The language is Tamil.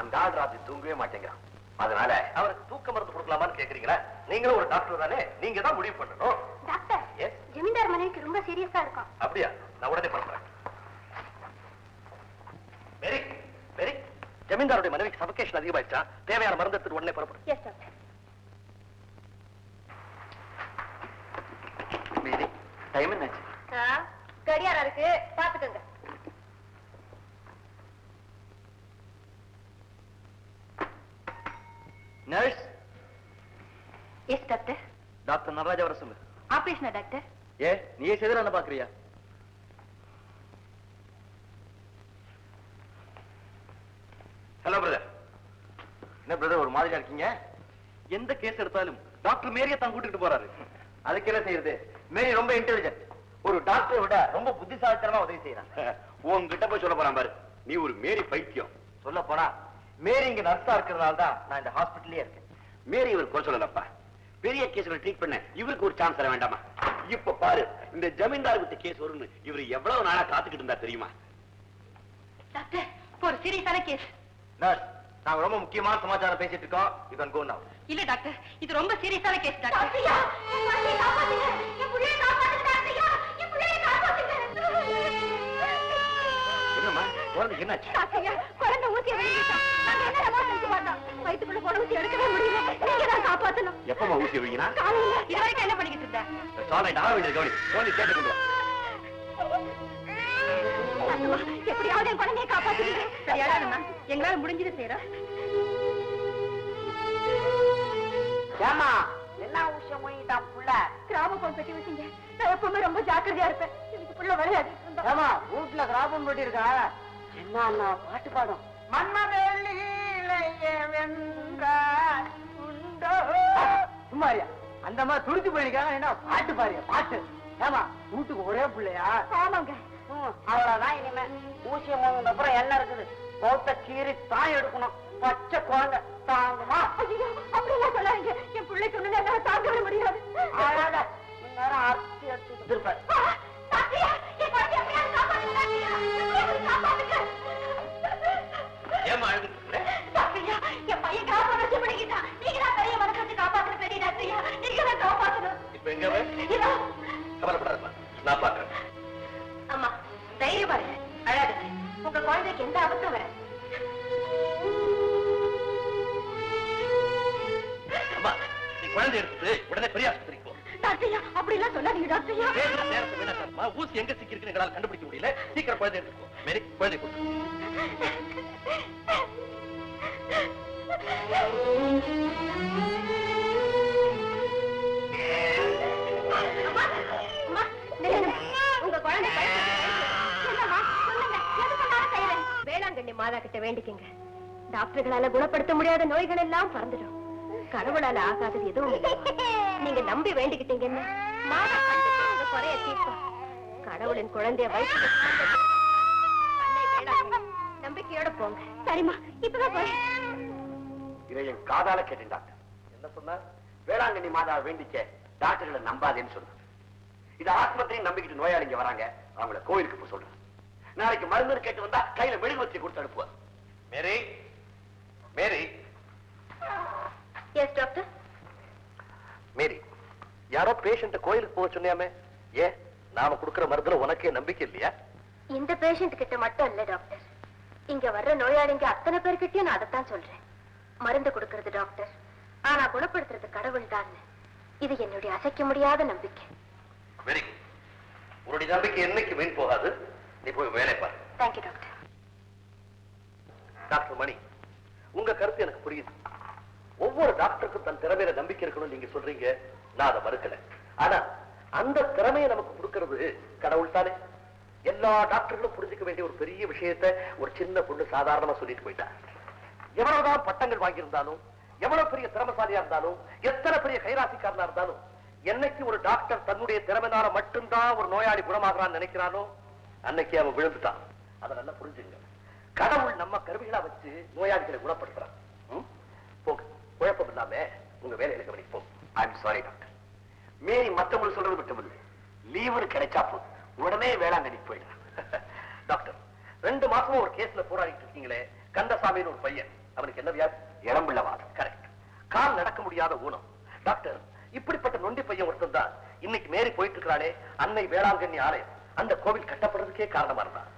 அந்த ஆள் ராத்திரி தூங்கவே மாட்டேங்கிறான். அதனால அவருக்கு தூக்க மருந்து கொடுக்கலாமான்னு கேக்குறீங்களா? நீங்களும் ஒரு டாக்டர் தானே? நீங்க தான் முடிவு பண்ணணும். டாக்டர்? ஜமீன்தார் மனைவிக்கு ரொம்ப சீரியஸா இருக்கும். அப்படியா? நான் உடனே பண்றேன். வெரி வெரி ஜமீன்தாருடைய மனைவிக்கு சபகேஷன் அதிகமாயிடுச்சா? தேவையான மருந்து எடுத்துட்டு உடனே புறப்படும் எஸ் டாக்டர் மேரி டைம் என்னாச்சு? கடியாரம் இருக்கு. பாத்துக்கோங்க nurse yes doctor doctor Natarajah வர சொல்லு. ஆபரேஷனா டாக்டர் ஏ நீயே செய்து என்ன பாக்குறியா ஹலோ பிரதர் என்ன பிரதர் ஒரு மாதிரியா இருக்கீங்க? எந்த கேஸ் எடுத்தாலும் டாக்டர் மேரியை தான் கூட்டிட்டு போறாரு. அதுக்கு என்ன செய்யறது? மேரி ரொம்ப இன்டெலிஜென்ட் ஒரு டாக்டரை விட ரொம்ப புத்திசாலித்தனமா உதவி செய்யறான் உன்கிட்ட போய் சொல்ல போறான் பாரு. நீ ஒரு மேரி பைத்தியம். சொல்ல போனா மேரி இங்க நர்ஸா இருக்கிறதுனால தான் நான் இந்த ஹாஸ்பிட்டலே இருக்கேன். மேரி இவர் குறை சொல்லலப்பா. பெரிய கேஸ்களை ட்ரீட் பண்ண இவருக்கு ஒரு சான்ஸ் தர வேண்டாமா? இப்ப பாரு இந்த ஜமீன்தார் விட்டு கேஸ் வரும்னு இவர் எவ்வளவு நாளா காத்துக்கிட்டு இருந்தா தெரியுமா? டாக்டர் ஒரு சீரியஸான கேஸ் நர்ஸ் நாங்க ரொம்ப முக்கியமான சமாச்சாரம் பேசிட்டு இருக்கோம். யூ கேன் கோ நவ இல்ல டாக்டர் இது ரொம்ப சீரியஸான கேஸ் டாக்டர். என்னம்மா குழந்தைக்கு என்னாச்சு? குழந்தை ஊசி வயிற்றுக்குள்ள போன ஊசி எடுக்கவே முடியல நீங்க தான் காப்பாத்தணும் எப்பமா ஊசி இது வரைக்கும் என்ன பண்ணிக்கிட்டு இருந்த? சாலை ஆக வேண்டியது கவனி. குழந்தை கேட்டு கொண்டு வா. எப்படியாவது என் குழந்தைய காப்பாத்துறீங்க எங்களால முடிஞ்சது செய்யறோம். ஏமா என்ன விஷயம் முழுங்கிட்டான் புள்ள? கிராம போன் பெட்டி வச்சீங்க. நான் எப்பவுமே ரொம்ப ஜாக்கிரதையா இருப்பேன். எனக்கு புள்ள இருந்தா. ஏமா வீட்டுல கிராபம் போட்டி இருக்கா? என்ன அண்ணா பாட்டு பாடும். மன்மதலிலேயே அந்த மாதிரி துடிச்சு போயிருக்காங்க என்ன? பாட்டு பாரியா பாட்டு. ஏமா வீட்டுக்கு ஒரே பிள்ளையா? ஆமாங்க. அவ்வளவுதான் இனிமே. ஊசியம் முழுங்கின அப்புறம் என்ன இருக்குது? பௌத்த கீறி தான் எடுக்கணும். பச்சை குழந்தை தாங்குமா? கவலைப்படாதம்மா. நான் பாக்குறேன் அம்மா தைரியமா இருங்க அழாதுங்க உங்க குழந்தைக்கு எந்த ஆபத்தும் அம்மா நீ குழந்தை எடுத்துட்டு உடனே பெரிய ஆஸ்பத்திரிக்கு போ. டாக்டரியா அப்படி எல்லாம் சொல்லாதீங்க வீணாக்காதம்மா. ஊசி எங்க சிக்கி இருக்குன்னு எங்களால கண்டுபிடிக்க முடியல. சீக்கிரம் குழந்தை எடுத்துக்கோ மாதா கிட்ட வேண்டிக்கங்க. டாக்டர்களால குணப்படுத்த முடியாத நோய்கள் எல்லாம் பறந்துடும். கடவுளால ஆகாதது எதுவும் நீங்க நம்பி வேண்டிக்கிட்டீங்கன்னு மாதா குறைய தீர்ப்பா கடவுளின் குழந்தைய வயசு நம்பிக்கையோட போங்க. சரிம்மா இப்பதான் இதை என் காதால கேட்டேன் டாக்டர். என்ன சொன்ன? வேளாங்கண்ணி மாதா வேண்டிக்க டாக்டர்களை நம்பாதேன்னு சொன்னாங்க இது ஆஸ்பத்திரியும் நம்பிக்கிட்டு நோயாளிங்க வராங்க. அவங்கள கோயிலுக்கு போய் சொல்றேன். நாளைக்கு மருந்து கேட்டு வந்தா கையில மெழுகுவத்தி கொடுத்து அனுப்புவார் மேரி மேரி. எஸ் டாக்டர் மேரி யாரோ பேஷண்ட கோயிலுக்கு போக சொன்னியாமே? ஏன்? நாம கொடுக்கிற மருந்துல உனக்கே நம்பிக்கை இல்லையா? இந்த பேஷண்ட் கிட்ட மட்டும் இல்ல டாக்டர் இங்க வர்ற நோயாளிங்க அத்தனை பேர்கிட்டயும் நான் அதைத்தான் சொல்றேன். மருந்து கொடுக்கறது டாக்டர் ஆனா குணப்படுத்துறது கடவுள் தான் இது என்னுடைய அசைக்க முடியாத நம்பிக்கை. வெரி குட் உன்னுடைய நம்பிக்கை என்னைக்கு வீண் போகாது? போய் வேலை பாரு. தேங்க்யூ டாக்டர் டாக்டர் மணி உங்க கருத்து எனக்கு புரியுது. ஒவ்வொரு டாக்டருக்கும் தன் திறமையில நம்பிக்கை இருக்கணும் நீங்க சொல்றீங்க. நான் அதை மறுக்கல. ஆனா அந்த திறமையை நமக்கு கொடுக்கிறது கடவுள் தானே. எல்லா டாக்டர்களும் புரிஞ்சுக்க வேண்டிய ஒரு பெரிய விஷயத்தை ஒரு சின்ன பொண்ணு சாதாரணமா சொல்லிட்டு போயிட்டா. எவ்வளவுதான் பட்டங்கள் வாங்கியிருந்தாலும் எவ்வளவு பெரிய திறமசாலியா இருந்தாலும் எத்தனை பெரிய கைராசிக்காரனா இருந்தாலும் என்னைக்கு ஒரு டாக்டர் தன்னுடைய திறமைனால மட்டும்தான் ஒரு நோயாளி குணமாகறான்னு நினைக்கிறானோ அன்னைக்கு அவன் விழுந்துட்டான். அதை நல்லா புரிஞ்சுங்க கடவுள் நம்ம கருவிகளா வச்சு நோயாளிகளை குணப்படுத்துறான். போங்க. குழப்பம் இல்லாம உங்க வேலையில கவனிக்கு போங்க. ஐம் சாரி டாக்டர் மீறி மத்தவங்களுக்கு சொல்றது மட்டுமில்லை லீவுன்னு கிடைச்சா போதும். உடனே வேளாங்கண்ணி போயிடுறான். டாக்டர் ரெண்டு மாசமும் ஒரு கேஸ்ல போராடிட்டு இருக்கீங்களே. கந்தசாமின்னு ஒரு பையன். அவனுக்கு என்ன வியாதி? இளம்பிள்ளவாதம் கரெக்ட் கால் நடக்க முடியாத ஊனம். டாக்டர் இப்படிப்பட்ட நொண்டி பையன் ஒருத்தன் தான். இன்னைக்கு மேரி போயிட்டு இருக்கிறாளே அன்னை வேளாங்கண்ணி ஆலயம். அந்த கோவில் கட்டப்படுறதுக்கே காரணமா இருந்தான்.